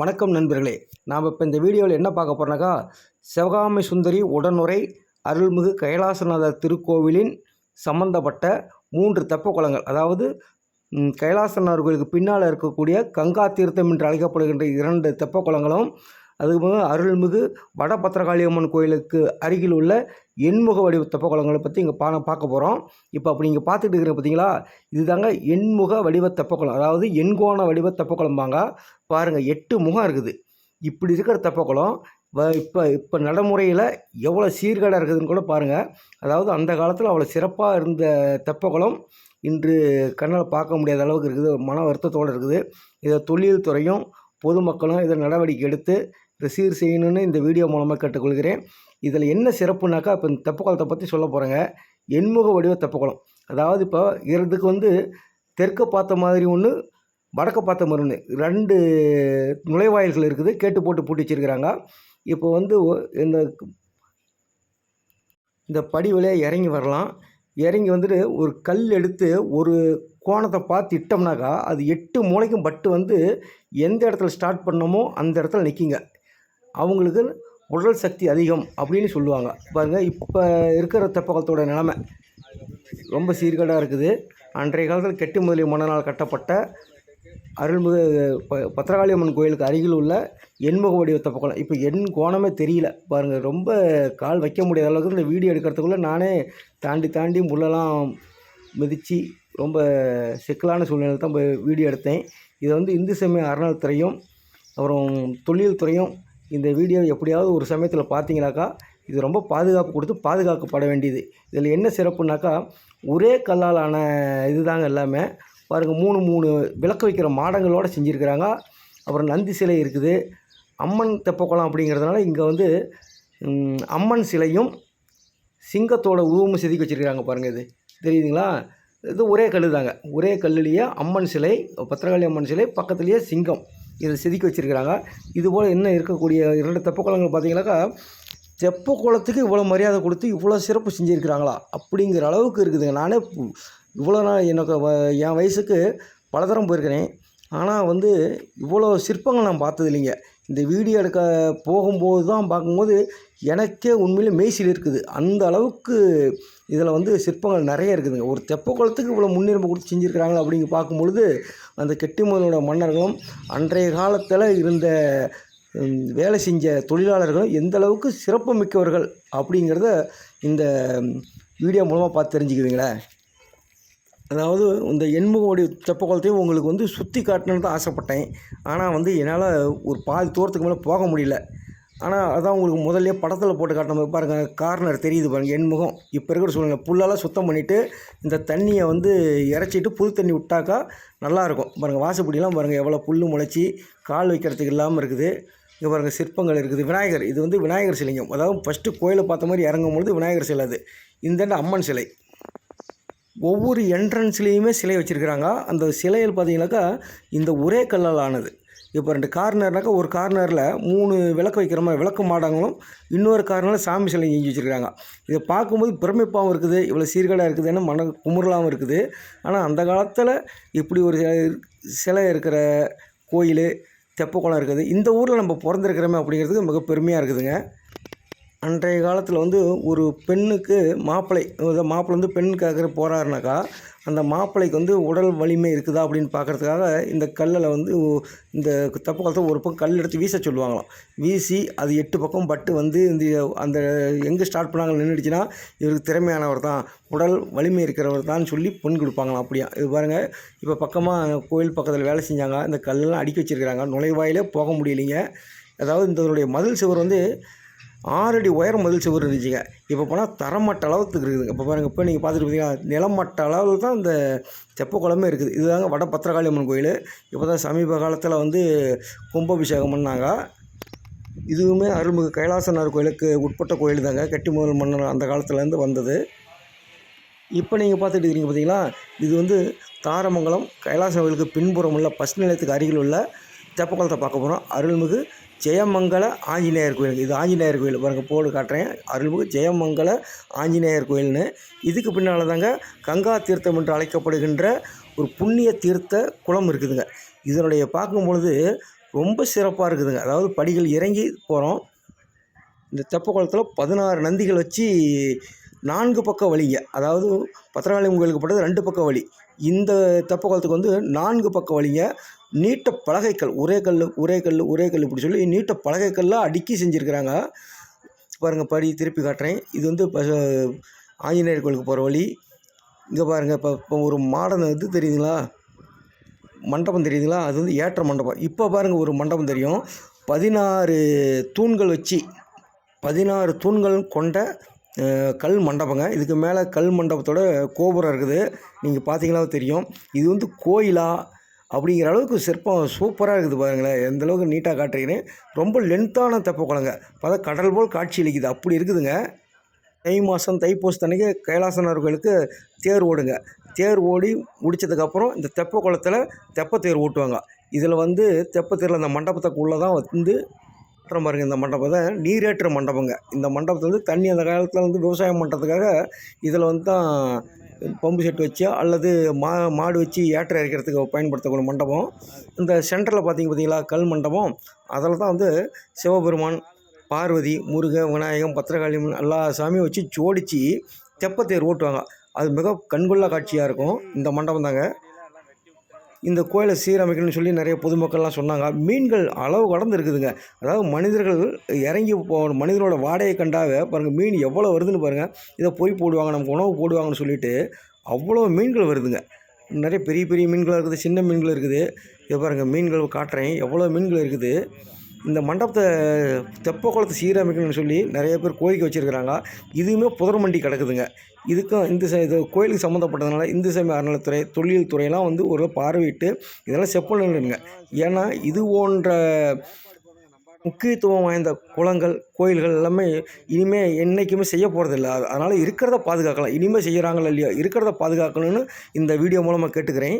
வணக்கம் நண்பர்களே. நாம் இப்போ இந்த வீடியோவில் என்ன பார்க்க போகிறோம்னாக்கா சிவகாமி சுந்தரி உடனுரை அருள்மிகு கைலாசநாதர் திருக்கோவிலின் சம்பந்தப்பட்ட மூன்று தெப்ப குளங்கள் அதாவது கைலாசநாதர் கோயிலுக்கு பின்னால் இருக்கக்கூடிய கங்கா தீர்த்தம் என்று அழைக்கப்படுகின்ற இரண்டு தெப்ப குளங்களும் அதுக்கு அருள்மிகு வட பத்திரகாளியம்மன் கோயிலுக்கு அருகில் உள்ள எண்முக வடிவ தெப்ப குளங்களை பற்றி இங்கே பா பார்க்க போகிறோம் இப்போ அப்படி நீங்கள் பார்த்துட்டு இருக்கிற பார்த்தீங்களா? இதுதாங்க எண்முக வடிவ தெப்பக்குளம். அதாவது எண்கோண வடிவ தெப்பக்குளம்பாங்க. பாருங்கள் எட்டு முகம் இருக்குது. இப்படி இருக்கிற தெப்பக்குளம் வ இப்போ இப்போ நடைமுறையில் எவ்வளோ சீர்கேடாக இருக்குதுன்னு கூட பாருங்கள் அதாவது அந்த காலத்தில் அவ்வளோ சிறப்பாக இருந்த தெப்பக்குளம் இன்று கண்ணால் பார்க்க முடியாத அளவுக்கு இருக்குது. மன வருத்தத்தோடு இருக்குது. இதை தொழில் துறையும் பொதுமக்களும் இதை நடவடிக்கை எடுத்து இதை சீர் செய்யணும்னு இந்த வீடியோ மூலமாக கேட்டுக்கொள்கிறேன். இதில் என்ன சிறப்புனாக்கா இப்போ இந்த தெப்பக்குளத்தை பற்றி சொல்ல போகிறேங்க எண்முக வடிவ தெப்பக்குளம். அதாவது இப்போ இதுக்கு வந்து தெற்க பார்த்த மாதிரி ஒன்று வடக்க பார்த்த மாதிரி ரெண்டு நுழைவாயில்கள் இருக்குது கேட்டு போட்டு பூட்டி வச்சிருக்கிறாங்க. இப்போ வந்து இந்த இந்த படி வழியாக இறங்கி வரலாம். இறங்கி வந்துட்டு ஒரு கல் எடுத்து ஒரு கோணத்தை பார்த்து இட்டோம்னாக்கா அது எட்டு மூளைக்கும் பட்டு வந்து எந்த இடத்துல ஸ்டார்ட் பண்ணோமோ அந்த இடத்துல நிற்கிங்க அவங்களுக்கு உடல் சக்தி அதிகம் அப்படின்னு சொல்லுவாங்க. பாருங்கள் இப்போ இருக்கிற தெப்பகத்தோட நிலமை ரொம்ப சீர்கேடாக இருக்குது. அன்றைய காலத்தில் கெட்டு முதலில் மன்னனால் கட்டப்பட்ட அருள்மிகு ப- பத்திரகாளியம்மன் கோயிலுக்கு அருகில் உள்ள எண்முக வடிவத்தை பக்கம். இப்போ என் கோணமே தெரியல. பாருங்கள் ரொம்ப கால் வைக்க முடியாத அளவுக்கு இந்த வீடியோ எடுக்கிறதுக்குள்ளே நானே தாண்டி தாண்டி முள்ளெல்லாம் மிதித்து ரொம்ப சிக்கலான சூழ்நிலை தான் போய் வீடியோ எடுத்தேன். இதை வந்து இந்து சமய அறநிலைத்துறையும் அப்புறம் தொழில் துறையும் இந்த வீடியோ எப்படியாவது ஒரு சமயத்தில் பார்த்தீங்கன்னாக்கா இது ரொம்ப பாதுகாப்பு கொடுத்து பாதுகாக்கப்பட வேண்டியது. இதில் என்ன சிறப்புனாக்கா ஒரே கல்லாலான இதுதாங்க எல்லாமே. பாருங்கள் மூணு மூணு விளக்கு வைக்கிற மாடங்களோடு செஞ்சுருக்கிறாங்க. அப்புறம் நந்தி சிலை இருக்குது. அம்மன் தெப்பக்குளம் அப்படிங்கிறதுனால இங்கே வந்து அம்மன் சிலையும் சிங்கத்தோட உருவமும் செதுக்கி வச்சுருக்கிறாங்க பாருங்கள் இது. தெரியுதுங்களா? இது ஒரே கல் தாங்க. ஒரே கல்லுலேயே அம்மன் சிலை பத்திரகாளி அம்மன் சிலை பக்கத்துலேயே சிங்கம் இதை செதுக்கி வச்சுருக்கிறாங்க. இதுபோல் இன்னும் இருக்கக்கூடிய இரண்டு தெப்பக்குளங்கள் பார்த்தீங்கன்னாக்கா தெப்ப குளத்துக்கு இவ்வளோ மரியாதை கொடுத்து இவ்வளோ சிறப்பு செஞ்சுருக்கிறாங்களா? அப்படிங்கிற அளவுக்கு இருக்குதுங்க. நானே இவ்வளோ நாள் எனக்கு வ- என் வயசுக்கு பலதரம் போயிருக்கிறேன். ஆனால் வந்து இவ்வளோ சிற்பங்கள் நான் பார்த்தது இல்லைங்க. இந்த வீடியோ எடுக்க போகும்போது தான் பார்க்கும்போது எனக்கே உண்மையிலே மெய்சில் இருக்குது. அந்த அளவுக்கு இதில் வந்து சிற்பங்கள் நிறைய இருக்குதுங்க. ஒரு தெப்ப குளத்துக்கு இவ்வளோ முன்னுரிமை கொடுத்து செஞ்சுருக்கிறாங்களா அப்படிங்க பார்க்கும்பொழுது அந்த கெட்டிமலோட மன்னர்களும் அன்றைய காலத்தில் இருந்த வேலை செஞ்ச தொழிலாளர்களும் எந்த அளவுக்கு சிறப்பு மிக்கவர்கள் அப்படிங்கிறத இந்த வீடியோ மூலமாக பார்த்து தெரிஞ்சுக்குவீங்களேன் அதாவது இந்த எண்முகோடைய தெப்பக்குளத்தையும் உங்களுக்கு வந்து சுற்றி காட்டணுன்னு தான் ஆசைப்பட்டேன். ஆனால் வந்து என்னால் ஒரு பாதி தூரத்துக்கு மேலே போக முடியல. ஆனால் அதான் உங்களுக்கு முதல்ல படத்தில் போட்டு காட்டின மாதிரி பாருங்கள் கார்னர் தெரியுது பாருங்கள் எண்முகம். இப்போ இருக்கிற சூழ்நிலை புல்லெல்லாம் சுத்தம் பண்ணிவிட்டு இந்த தண்ணியை வந்து இறச்சிட்டு புது தண்ணி விட்டாக்கா நல்லாயிருக்கும் பாருங்கள் வாசப்படியெல்லாம் பாருங்கள் எவ்வளோ புல் முளைச்சி கால் வைக்கிறதுக்கு இல்லாமல் இருக்குது. இங்கே பாருங்கள் சிற்பங்கள் இருக்குது. விநாயகர் இது வந்து விநாயகர் சிலைங்கம் அதாவது ஃபஸ்ட்டு கோயிலை பார்த்த மாதிரி இறங்கும் பொழுது விநாயகர் சிலை அது. இந்த அம்மன் சிலை. ஒவ்வொரு என்ட்ரன்ஸ்லேயுமே சிலை வச்சுருக்குறாங்க. அந்த சிலையில் பார்த்தீங்கன்னாக்கா இந்த ஒரே கல்லால் ஆனது இப்போ ரெண்டு கார்னர்னாக்கா ஒரு கார்னரில் மூணு விளக்கு வைக்கிற மாதிரி விளக்கு மாடங்களும் இன்னொரு கார்னரில் சாமி சிலை செஞ்சு வச்சுருக்காங்க இதை பார்க்கும்போது பிரமிப்பாகவும் இருக்குது இவ்வளோ சீர்கேடாக இருக்குதுன்னு மன குமுறலாகவும் இருக்குது. ஆனால் அந்த காலத்தில் இப்படி ஒரு சிலை இருக்கிற கோயில் தெப்பக்குளம் இருக்குது. இந்த ஊரில் நம்ம பிறந்திருக்கிறோமே அப்படிங்கிறதுக்கு மிக பெருமையாக இருக்குதுங்க. அன்றைய காலத்தில் வந்து ஒரு பெண்ணுக்கு மாப்பிள்ளை அதாவது மாப்பிள்ளை வந்து பெண் போகிறாருனாக்கா அந்த மாப்பிள்ளைக்கு வந்து உடல் வலிமை இருக்குதா அப்படின்னு பார்க்குறதுக்காக இந்த கல்லில் வந்து இந்த தப்பு காலத்தை ஒரு பக்கம் கல் எடுத்து வீச சொல்லுவாங்களாம். வீசி அது எட்டு பக்கம் பட்டு வந்து இந்த அந்த எங்கே ஸ்டார்ட் பண்ணாங்க நின்றுடுச்சுன்னா இவருக்கு திறமையானவர் தான் உடல் வலிமை இருக்கிறவர் தான் சொல்லி பொன் கொடுப்பாங்களாம் அப்படியா. இது பாருங்கள் இப்போ பக்கமாக கோயில் பக்கத்தில் வேலை செஞ்சாங்க இந்த கல்லெல்லாம் அடுக்கி வச்சிருக்கிறாங்க நுழைவாயிலே போக முடியலைங்க. அதாவது இதனுடைய மதில் சுவர் வந்து ஆறடி உயரம் மதில் சுவர் இருந்துச்சுங்க. இப்போ போனால் தரமட்ட அளவுக்கு இருக்குதுங்க இப்போ பாருங்கள் இப்போ நீங்கள் பார்த்துட்டு பார்த்தீங்கன்னா நிலமட்ட அளவில் தான் இந்த தெப்பக்குளமே இருக்குது. இதுதாங்க வட பத்திரகாளி அம்மன் கோயில். இப்போ தான் சமீப காலத்தில் வந்து கும்பாபிஷேகம் பண்ணாங்க. இதுவுமே அருள்மிகு கைலாசனார் கோயிலுக்கு உட்பட்ட கோயில் தாங்க கெட்டி முதல் மன்னர் அந்த காலத்துலேருந்து வந்தது. இப்போ நீங்கள் பார்த்துட்டு இருக்கீங்க பார்த்தீங்களா இது வந்து தாரமங்கலம் கைலாச கோயிலுக்கு பின்புறம் உள்ள பஸ் நிலையத்துக்கு அருகில் உள்ள தெப்பக்குளத்தை பார்க்க போகிறோம் அருள்மிகு ஜெயமங்கல ஆஞ்சநேயர் கோயில். இது ஆஞ்சநேயர் கோயில். பாருங்க போர்டு காட்டுறேன். அருள்மிகு ஜெயமங்கல ஆஞ்சநேயர் கோயில்னு. இதுக்கு பின்னால் தாங்க கங்கா தீர்த்தம் என்று அழைக்கப்படுகின்ற ஒரு புண்ணிய தீர்த்த குளம் இருக்குதுங்க. இதனுடைய பார்க்கும் பொழுது ரொம்ப சிறப்பாக இருக்குதுங்க. அதாவது படிகள் இறங்கி போகிறோம் இந்த தெப்ப குளத்தில் பதினாறு நந்திகள் வச்சு நான்கு பக்க வழிங்க அதாவது பத்திரகாளி கோயிலுக்கு போட்டது ரெண்டு பக்க வழி இந்த தெப்ப குளத்துக்கு வந்து நான்கு பக்க வழிங்க நீட்ட பலகைக்கல் ஒரே கல் ஒரே கல் ஒரே கல் இப்படி சொல்லி நீட்ட பலகைக்கல்லாம் அடுக்கி செஞ்சுருக்கிறாங்க. பாருங்கள் படி திருப்பி காட்டுறேன். இது வந்து ஆஞ்சநேயர் கோயிலுக்கு போகிற வழி. இங்கே பாருங்கள் இப்போ இப்போ ஒரு மாடர்ன் இது தெரியுதுங்களா? மண்டபம் தெரியுதுங்களா? அது வந்து ஏற்ற மண்டபம். இப்போ பாருங்கள் ஒரு மண்டபம் தெரியும். பதினாறு தூண்கள் வச்சு பதினாறு தூண்கள் கொண்ட கல் மண்டபங்க. இதுக்கு மேலே கல் மண்டபத்தோட கோபுரம் இருக்குது. நீங்கள் பார்த்தீங்களா தெரியும். இது வந்து கோயிலா? அப்படிங்கிற அளவுக்கு சிற்பம் சூப்பராக இருக்குது பாருங்களேன். எந்த அளவுக்கு நீட்டாக காட்டுறீங்கன்னு. ரொம்ப லென்த்தான தெப்ப குளங்க. பார்த்தா கடல் போல் காட்சி அளிக்குது. அப்படி இருக்குதுங்க. தை மாதம் தைப்பூசத்தன்னைக்கு கைலாசனார் கோயிலுக்கு தேர் ஓடுங்க. தேர் ஓடி முடிச்சதுக்கப்புறம் இந்த தெப்ப குளத்தில் தெப்ப தேர் ஓட்டுவாங்க. இதில் வந்து தெப்ப தேரில் அந்த மண்டபத்துக்குள்ளே தான் வந்து ஏற்றம் பாருங்க. இந்த மண்டபத்தை நீரேற்ற மண்டபங்க. இந்த மண்டபத்தில் வந்து தண்ணி அந்த காலத்தில் வந்து விவசாயம் பண்ணுறதுக்காக இதில் வந்து தான் பம்பு செட் வச்சு அல்லது மா மாடு வச்சு ஏற்ற இறைக்கிறதுக்கு பயன்படுத்தக்கூடிய மண்டபம். இந்த சென்டரில் பார்த்திங்க பார்த்தீங்களா கல் மண்டபம். அதில் தான் வந்து சிவபெருமான் பார்வதி முருகன் விநாயகம் பத்திரகாளியம்மன் எல்லா சாமியும் வச்சு ஜோடித்து தெப்பத்தேர் ஓட்டுவாங்க. அது மிக கண்கொள்ளா காட்சியாக இருக்கும். இந்த மண்டபம் தாங்க. இந்த கோயிலை சீரமைக்கணும்னு சொல்லி நிறைய பொதுமக்கள்லாம் சொன்னாங்க. மீன்கள் அளவு கடந்து இருக்குதுங்க அதாவது மனிதர்கள் இறங்கி போ மனிதனோட வாடையை கண்டாக பாருங்கள் மீன் எவ்வளோ வருதுன்னு பாருங்கள் இதை பொய் போடுவாங்க நமக்கு உணவு போடுவாங்கன்னு சொல்லிட்டு அவ்வளோ மீன்கள் வருதுங்க. நிறைய பெரிய பெரிய மீன்களாக இருக்குது சின்ன மீன்கள் இருக்குது. இதை பாருங்கள் மீன்கள் காட்டுறேன். எவ்வளோ மீன்கள் இருக்குது. இந்த மண்டபத்தை தெப்ப குளத்தை சீரமைக்கணும்னு சொல்லி நிறைய பேர் கோரிக்கை வச்சுருக்கிறாங்க. இதுவுமே புதர் மண்டி கிடக்குதுங்க. இதுக்கும் இந்த ச இது கோயிலுக்கு சம்மந்தப்பட்டதுனால இந்து சமய அறநிலைத்துறை தொழில் துறையெல்லாம் வந்து ஒரு பார்வையிட்டு இதெல்லாம் செப்பனிடுங்க ஏன்னா இது போன்ற முக்கியத்துவம் வாய்ந்த குளங்கள் கோயில்கள் எல்லாமே இனிமேல் என்றைக்குமே செய்ய போகிறதில்ல அதனால் இருக்கிறத பாதுகாக்கலாம். இனிமேல் செய்கிறாங்களா இல்லையோ? இருக்கிறத பாதுகாக்கணும்னு இந்த வீடியோ மூலமாக கேட்டுக்கிறேன்.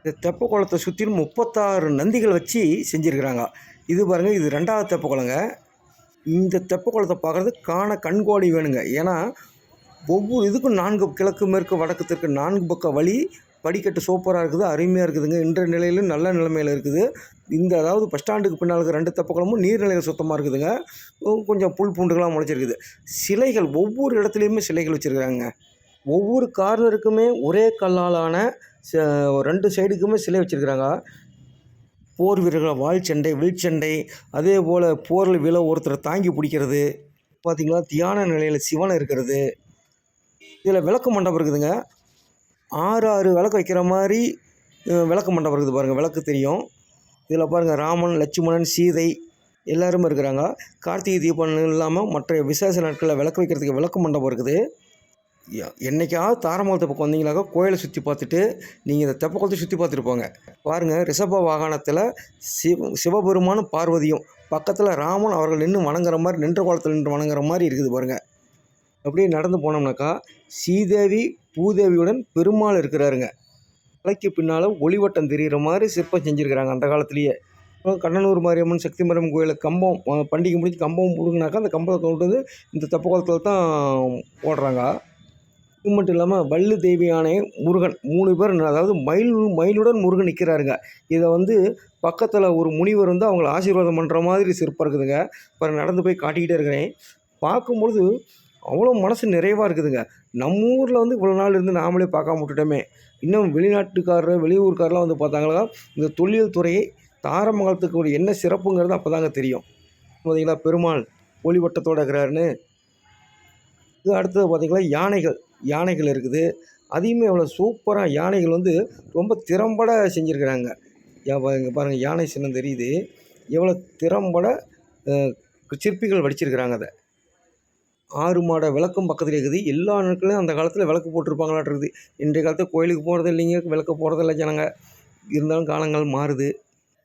இந்த தெப்ப குளத்தை சுற்றிலும் முப்பத்தாறு நந்திகள் வச்சு செஞ்சுருக்கிறாங்க. இது பாருங்கள் இது ரெண்டாவது தெப்ப குளங்க. இந்த தெப்ப குளத்தை பார்க்குறது காண கண்கோடி வேணுங்க. ஏன்னா ஒவ்வொரு இதுக்கும் நான்கு கிழக்கு மேற்கு வடக்கு தெற்கு நான்கு பக்க வழி படிக்கட்டு சூப்பராக இருக்குது அருமையாக இருக்குதுங்க. இன்றைய நிலையிலும் நல்ல நிலைமையில் இருக்குது. இந்த அதாவது பஸ் ஸ்டாண்டுக்கு பின்னால் இருக்கிற ரெண்டு தப்பக்கலமும் நீர்நிலைகள் சுத்தமாக இருக்குதுங்க. கொஞ்சம் புல் பூண்டுகளாக முளைச்சிருக்குது. சிலைகள் ஒவ்வொரு இடத்துலையுமே சிலைகள் வச்சுருக்காங்க ஒவ்வொரு கார்னருக்குமே ஒரே கல்லாலான ச- ரெண்டு சைடுக்குமே சிலை வச்சுருக்குறாங்க. போர் வீரர்கள் வாழ் சண்டை வீழ்ச்சண்டை அதே போல் போரில் விழ ஒருத்தரை தாங்கி பிடிக்கிறது. பார்த்திங்கன்னா தியான நிலையில் சிவன் இருக்கிறது. இதில் விளக்கு மண்டபம் இருக்குதுங்க. ஆறு ஆறு விளக்கு வைக்கிற மாதிரி விளக்கு மண்டபம் இருக்குது பாருங்கள் விளக்கு தெரியும். இதில் பாருங்கள் ராமன் லட்சுமணன் சீதை எல்லாருமே இருக்கிறாங்க. கார்த்திகை தீபம் இல்லாமல் மற்ற விசேஷ நாட்களில் விளக்கு வைக்கிறதுக்கு விளக்கு மண்டபம் இருக்குது. எ- என்னைக்காவது தாரமங்கலத்து பக்கம் வந்தீங்களாக்கா கோயிலை சுற்றி பார்த்துட்டு நீங்கள் இந்த தெப்பக்குளத்தை சுற்றி பார்த்துட்டு போங்க. பாருங்கள் ரிஷப வாகனத்தில் சிவ சிவபெருமானும் பார்வதியும் பக்கத்தில் ராமன் அவர்கள் நின்று வணங்குற மாதிரி நின்ற கோலத்தில் நின்று வணங்குற மாதிரி இருக்குது பாருங்கள் அப்படியே நடந்து போனோம்னாக்கா ஸ்ரீதேவி பூதேவியுடன் பெருமாள் இருக்கிறாருங்க. தலைக்கு பின்னால் ஒளிவட்டம் தெரிகிற மாதிரி சிற்பம் செஞ்சுருக்கிறாங்க அந்த காலத்துலேயே. கண்ணனூர் மாரியம்மன் சக்தி மரம் கோயிலில் கம்பம் பண்டிகை முடிஞ்சு கம்பம் பிடுங்கினாக்கா அந்த கம்பத்தை கொண்டு வந்து இந்த தெப்ப குளத்தில் தான் போடுறாங்க. இது மட்டும் இல்லாமல் வள்ளு தேவியானே முருகன் மூணு பேர் அதாவது மயில் மயிலுடன் முருகன் நிற்கிறாருங்க இதை வந்து பக்கத்தில் ஒரு முனிவர் வந்து அவங்கள ஆசீர்வாதம் பண்ணுற மாதிரி சிற்பம் இருக்குதுங்க. இப்போ நடந்து போய் காட்டிக்கிட்டே இருக்கிறேன். பார்க்கும்பொழுது அவ்வளோ மனசு நிறைவாக இருக்குதுங்க. நம்ம ஊரில் வந்து இவ்வளோ நாள் இருந்து நாமளே பார்க்காம விட்டுட்டோமே. இன்னும் வெளிநாட்டுக்காரர் வெளியூர்காரெலாம் வந்து பார்த்தாங்களா? இந்த தொழில் துறையை தாரமங்கலத்துக்கு ஒரு என்ன சிறப்புங்கிறது அப்போ தாங்க தெரியும். பார்த்தீங்களா பெருமாள் ஒளிவட்டத்தோடு இருக்கிறாருன்னு. அடுத்தது பார்த்திங்கன்னா யானைகள். யானைகள் இருக்குது. அதையுமே அவ்வளோ சூப்பராக யானைகள் வந்து ரொம்ப திறம்பட செஞ்சுருக்கிறாங்க. இங்கே பாருங்கள் யானை சின்னம் தெரியுது. எவ்வளோ திறம்பட சிற்பிகள் வடிச்சிருக்கிறாங்க அதை. ஆறு மாட விளக்கும் பக்கத்தில் இருக்குது. எல்லா நாட்களையும் அந்த காலத்தில் விளக்கு போட்டிருப்பாங்களாட்டு இருக்குது இன்றைய காலத்தில் கோயிலுக்கு போகிறது இல்லைங்க விளக்கு போகிறது இல்லை ஜனங்க. இருந்தாலும் காலங்கள் மாறுது.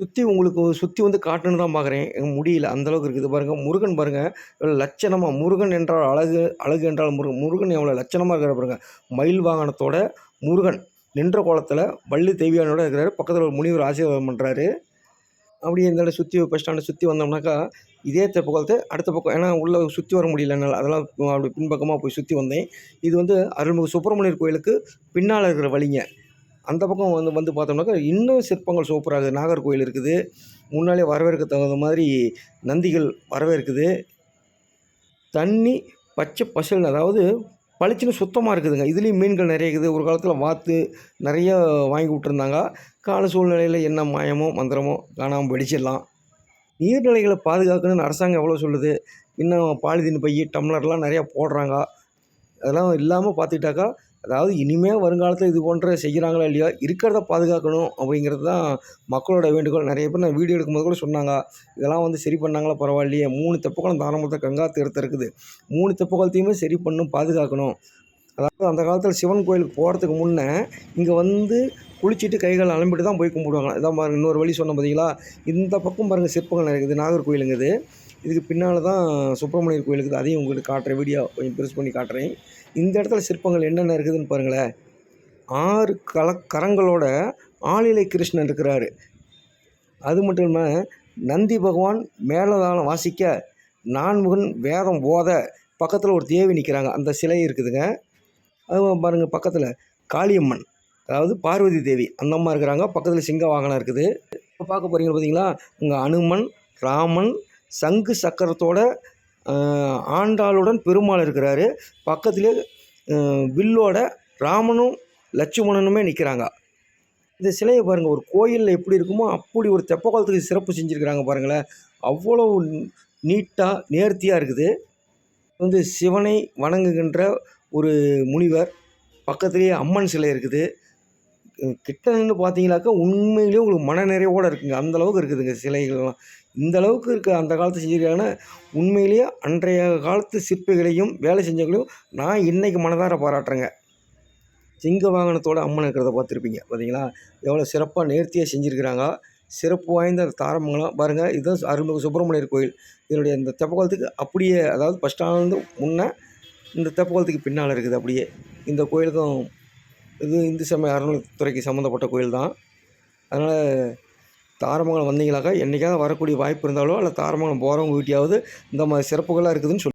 சுற்றி உங்களுக்கு சுற்றி வந்து காட்டணுன்னு தான் பார்க்குறேன் முடியல அந்தளவுக்கு இருக்குது. பாருங்கள் முருகன் பாருங்கள் எவ்வளோ லட்சணமாக முருகன் என்றால் அழகு அழகு என்றால் முருகன். முருகன் எவ்வளோ லட்சணமாக இருக்கிற பாருங்க. மயில் வாகனத்தோட முருகன் நின்ற கோலத்தில் வள்ளி தேவியானோட இருக்கிறாரு. பக்கத்தில் ஒரு முனிவர் ஆசீர்வாதம் பண்ணுறாரு அப்படியே இந்த சுற்றி பஸ் ஸ்டாண்டை சுற்றி வந்தோம்னாக்கா இதே தெப்பகுளத்தை அடுத்த பக்கம். ஏன்னா உள்ளே சுற்றி வர முடியல என்னால். அதெல்லாம் அப்படி பின்பக்கமாக போய் சுற்றி வந்தேன். இது வந்து அருள்மிகு சுப்பிரமணியர் கோயிலுக்கு பின்னால் இருக்கிற வழிங்க. அந்த பக்கம் வந்து வந்து பார்த்தோம்னாக்கா இன்னும் சிற்பங்கள் சூப்பராக இருக்குது. நாகர்கோயில் இருக்குது. முன்னாலே வரவேற்க தகுந்த மாதிரி நந்திகள் வரவேற்குது. தண்ணி பச்சை பசுன்னு அதாவது பளிச்சுன்னு சுத்தமாக இருக்குதுங்க. இதுலேயும் மீன்கள் நிறைய இருக்குது. ஒரு காலத்தில் வாத்து நிறைய வாங்கி விட்ருந்தாங்க கால சூழ்நிலையில் என்ன மாயமோ மந்திரமோ காணாமல் வெடிச்சிடலாம் நீர்நிலைகளை பாதுகாக்கணும்னு அரசாங்கம் எவ்வளோ சொல்லுது? இன்னும் பாலிதீன் பை டம்ளர்லாம் நிறையா போடுறாங்க. அதெல்லாம் இல்லாமல் பார்த்துக்கிட்டாக்கா அதாவது இனிமேல் வருங்காலத்தில் இது போன்ற செய்கிறாங்களா இல்லையா? இருக்கிறத பாதுகாக்கணும் அப்படிங்கிறது தான் மக்களோட வேண்டுகோள். நிறைய பேர் நான் வீடியோ எடுக்கும்போது கூட சொன்னாங்க இதெல்லாம் வந்து சரி பண்ணாங்களா பரவாயில்லையே. மூணு தெப்பக்குளம் தாராமத்தை கங்கா தீர்த்தம் இருக்குது. மூணு தெப்பக்குளத்தையுமே சரி பண்ணும் பாதுகாக்கணும். அதாவது அந்த காலத்தில் சிவன் கோயிலுக்கு போகிறதுக்கு முன்னே இங்கே வந்து குளிச்சுட்டு கைகள் அலம்பிட்டு தான் போய் கும்பிடுவாங்க. இதான் பாருங்கள் இன்னொரு வழி சொன்ன பார்த்தீங்களா இந்த பக்கம் பாருங்கள் சிற்பங்கள் நிறைய இருக்குது நாகர்கோயிலுங்க இதுக்கு பின்னால் தான் சுப்பிரமணியர் கோயில் இருக்குது அதையும் உங்களுக்கு காட்டுறேன். வீடியோ கொஞ்சம் பெருசு பண்ணி காட்டுறேன். இந்த இடத்துல சிற்பங்கள் என்னென்ன இருக்குதுன்னு பாருங்களேன். ஆறு கல கரங்களோட ஆளிலை கிருஷ்ணன் இருக்கிறாரு. அது மட்டும் இல்லாமல் நந்தி பகவான் மேலதாளம் வாசிக்க நான்முகன் வேதம் போத பக்கத்தில் ஒரு தேவி நிற்கிறாங்க அந்த சிலை இருக்குதுங்க. அது பாருங்கள் பக்கத்தில் காளியம்மன் அதாவது பார்வதி தேவி அந்த அம்மா இருக்கிறாங்க. பக்கத்தில் சிங்க வாகனம் இருக்குது. இப்போ பார்க்க போகிறீங்க பார்த்தீங்களா இங்கே அனுமன் ராமன் சங்கு சக்கரத்தோட ஆண்டாளுடன் பெருமாள் இருக்கிறாரு. பக்கத்திலே வில்லோட ராமனும் லட்சுமணனுமே நிற்கிறாங்க இந்த சிலையை பாருங்கள் ஒரு கோயிலில் எப்படி இருக்குமோ அப்படி ஒரு தெப்பக்குளத்துக்கு சிறப்பு செஞ்சுருக்கிறாங்க பாருங்களேன். அவ்வளோ நீட்டாக நேர்த்தியாக இருக்குது. வந்து சிவனை வணங்குகின்ற ஒரு முனிவர் பக்கத்துலேயே அம்மன் சிலை இருக்குது. கிட்ட நின்று பார்த்தீங்கன்னாக்கா உண்மையிலேயே உங்களுக்கு மனநிறைவோடு இருக்குங்க. அந்த அளவுக்கு இருக்குதுங்க சிலைகள்லாம். இந்த அளவுக்கு இருக்க அந்த காலத்து செஞ்சுருக்காங்கன்னா உண்மையிலேயே அன்றைய காலத்து சிற்பிகளையும் வேலை செஞ்சவங்களையும் நான் இன்றைக்கி மனதார பாராட்டுறேங்க. சிங்க வாகனத்தோட அம்மன் இருக்கிறத பார்த்துருப்பீங்க பார்த்தீங்களா எவ்வளோ சிறப்பாக நேர்த்தியாக செஞ்சுருக்கிறாங்க. சிறப்பு வாய்ந்த தாரமங்கலம் பாருங்கள் இதுதான் அருள்மிகு சுப்பிரமணியர் கோயில். இதனுடைய இந்த தெப்பக்குளத்துக்கு அப்படியே அதாவது பஸ் ஸ்டாண்டு முன்னே இந்த தெப்பக்குளத்துக்கு பின்னால் இருக்குது அப்படியே. இந்த கோயிலுக்கும் இது இந்து சமய அறநிலைத்துறைக்கு சம்மந்தப்பட்ட கோயில் தான் அதனால் தாரமங்கலம் வந்தீங்களாக்கா? என்றைக்காவது வரக்கூடிய வாய்ப்பு இருந்தாலோ அல்ல தாரமங்கலம் போகிறவங்க வீட்டையாவது இந்த மாதிரி சிறப்புகளாக இருக்குதுன்னு சொல்லி